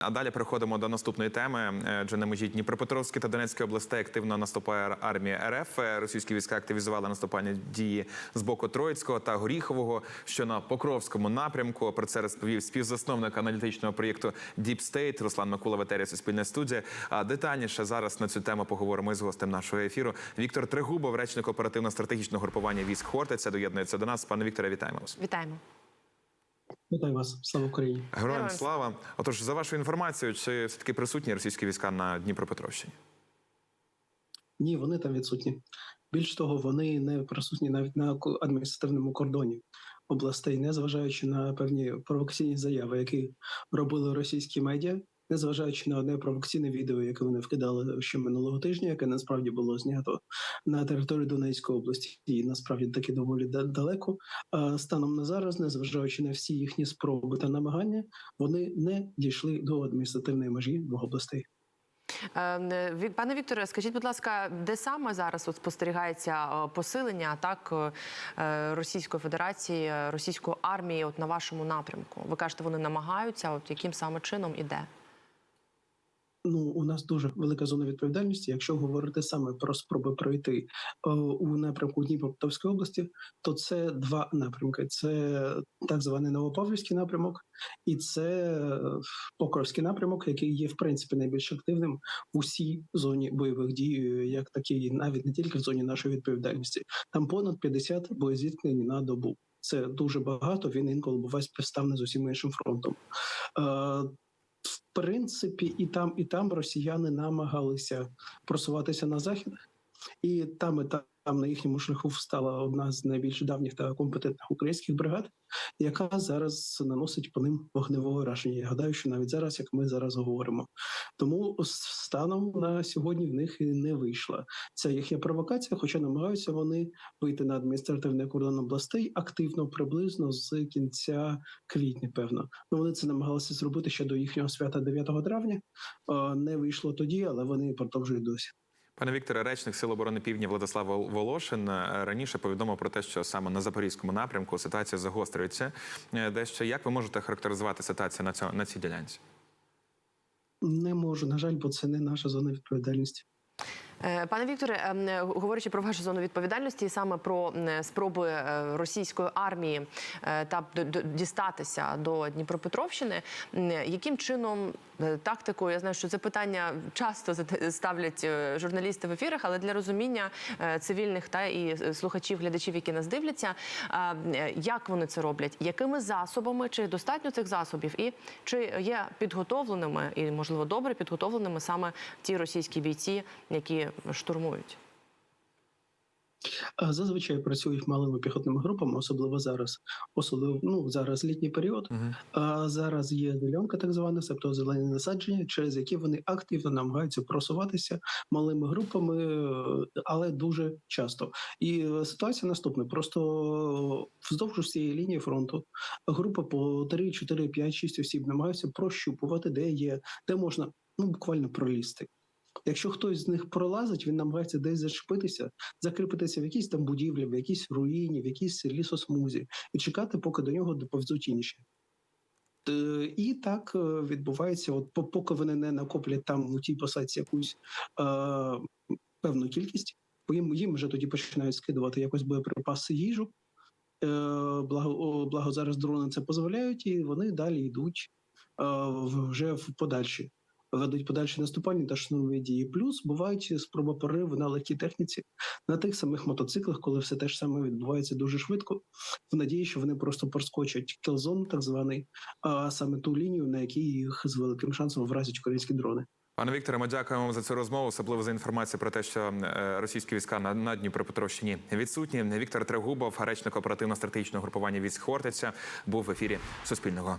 А далі переходимо до наступної теми. Е, Адже на межі Дніпропетровської та Донецької областей активно наступає армія РФ. Е, Російські війська активізували наступальні дії з боку Троїцького та Горіхового, що на Покровському напрямку. Про це розповів співзасновник аналітичного проєкту Deep State Руслан Микула в Суспільне студія. А детальніше зараз на цю тему поговоримо із гостем нашого ефіру. Віктор Трегубов, речник оперативно-стратегічного групування військ Хортиця, доєднується до нас. Пане Вікторе, вітаємо вас. Вітаємо. Вітаю вас, слава Україні. Героям слава. Отож, за вашою інформацією, чи все таки присутні російські війська на Дніпропетровщині? Ні, вони там відсутні. Більш того, вони не присутні навіть на ко- адміністративному кордоні областей, незважаючи на певні провокаційні заяви, які робили російські медіа, незважаючи на одне провокаційне відео, яке вони вкидали ще минулого тижня, яке насправді було знято на території Донецької області, і насправді таки доволі далеко. Станом на зараз, незважаючи на всі їхні спроби та намагання, вони не дійшли до адміністративної межі двох областей. Е, Пане Вікторе, скажіть, будь ласка, де саме зараз от спостерігається е, посилення атак е, Російської Федерації, е, російської армії от на вашому напрямку? Ви кажете, вони намагаються, от яким саме чином і де? Ну, у нас дуже велика зона відповідальності. Якщо говорити саме про спроби пройти е, у напрямку Дніпропетровської області, то це два напрямки: це так званий Новопавлівський напрямок, і це е, Покровський напрямок, який є в принципі найбільш активним в усій зоні бойових дій, е, як такий, навіть не тільки в зоні нашої відповідальності. Там понад 50 боєзіткнень на добу. Це дуже багато. Він інколи буває співставний з усім іншим фронтом. Принципі, і там, і там росіяни намагалися просуватися на захід, і там, і там на їхньому шляху встала одна з найбільш давніх та компетентних українських бригад, яка зараз наносить по ним вогневе враження. Я гадаю, що навіть зараз, як ми зараз говоримо. Тому станом на сьогодні в них і не вийшла ця їхня провокація, хоча намагаються вони вийти на адміністративний кордон областей активно приблизно з кінця квітня, певно. Ну вони це намагалися зробити ще до їхнього свята 9 травня. Не вийшло тоді, але вони продовжують досі. Пане Вікторе, речник Сил оборони Півдня Владислав Волошин е, раніше повідомив про те, що саме на запорізькому напрямку ситуація загострюється. Е, Дещо як ви можете характеризувати ситуацію на цьому на цій ділянці? Не можу, на жаль, бо це не наша зона відповідальності. Е, Пане Вікторе, ем, е, говорячи про вашу зону відповідальності, і саме про м, спроби е, російської армії е, та дістатися до Дніпропетровщини, яким чином е, тактикою, я знаю, що це питання часто ставлять е, журналісти в ефірах, але для розуміння е, цивільних та і е, слухачів, глядачів, які нас дивляться, е, як вони це роблять, якими засобами, чи достатньо цих засобів, і чи є підготовленими і можливо добре підготовленими саме ті російські бійці, які штурмують. Зазвичай працюють малими піхотними групами, особливо зараз. Особливо ну зараз літній період. А зараз є зеленка, так звана, себто зелені насадження, через які вони активно намагаються просуватися малими групами, е, але дуже часто. І е, ситуація наступна: просто вздовж усієї лінії фронту групи по 3, 4, 5, 6 осіб намагаються прощупувати, де є, де можна ну буквально пролізти. Якщо хтось з них пролазить, він намагається десь зачепитися, закріпитися в якійсь там будівлі, в якійсь руїні, в якійсь лісосмузі і чекати, поки до нього доповзуть інші. Е, І так е, відбувається, от поки вони не накоплять там у тій посадці якусь е, певну кількість, бо їм, їм вже тоді починають скидувати якось боєприпаси їжу. Е, благо, благо зараз дрони це дозволяють, і вони далі йдуть е, вже в подальші ведуть подальші наступальні та штурмові дії. Плюс бувають спроби пориву на легкій техніці на тих самих мотоциклах, коли все те ж саме відбувається дуже швидко, в надії, що вони просто проскочать кілзон, так званий, а саме ту лінію, на якій їх з великим шансом вразять українські дрони. Пане Вікторе, ми дякуємо вам за цю розмову, особливо за інформацію про те, що е, російські війська на, на Дніпропетровщині відсутні. Віктор Трегубов, речник оперативно-стратегічного групування військ Хортиця, був в ефірі Суспільного.